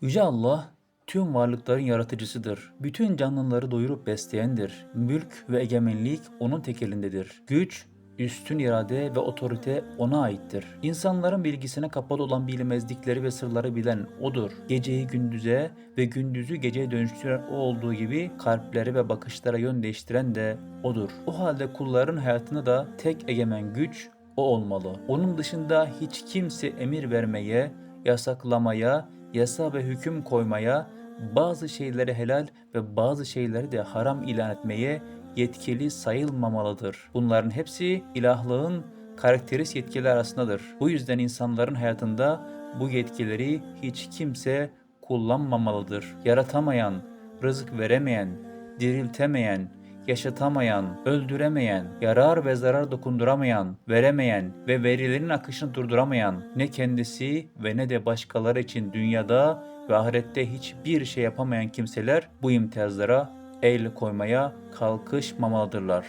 Yüce Allah tüm varlıkların yaratıcısıdır. Bütün canlıları doyurup besleyendir. Mülk ve egemenlik onun tek elindedir. Güç, üstün irade ve otorite ona aittir. İnsanların bilgisine kapalı olan bilinmezlikleri ve sırları bilen odur. Geceyi gündüze ve gündüzü geceye dönüştüren o olduğu gibi kalpleri ve bakışlara yön değiştiren de odur. O halde kulların hayatında da tek egemen güç o olmalı. Onun dışında hiç kimse emir vermeye, yasaklamaya, yasa ve hüküm koymaya, bazı şeyleri helal ve bazı şeyleri de haram ilan etmeye yetkili sayılmamalıdır. Bunların hepsi ilahlığın karakteris yetkileri arasındadır. Bu yüzden insanların hayatında bu yetkileri hiç kimse kullanmamalıdır. Yaratamayan, rızık veremeyen, diriltemeyen, yaşatamayan, öldüremeyen, yarar ve zarar dokunduramayan, veremeyen ve verilerin akışını durduramayan ne kendisi ve ne de başkaları için dünyada ve ahirette hiçbir şey yapamayan kimseler bu imtiyazlara el koymaya kalkışmamalıdırlar.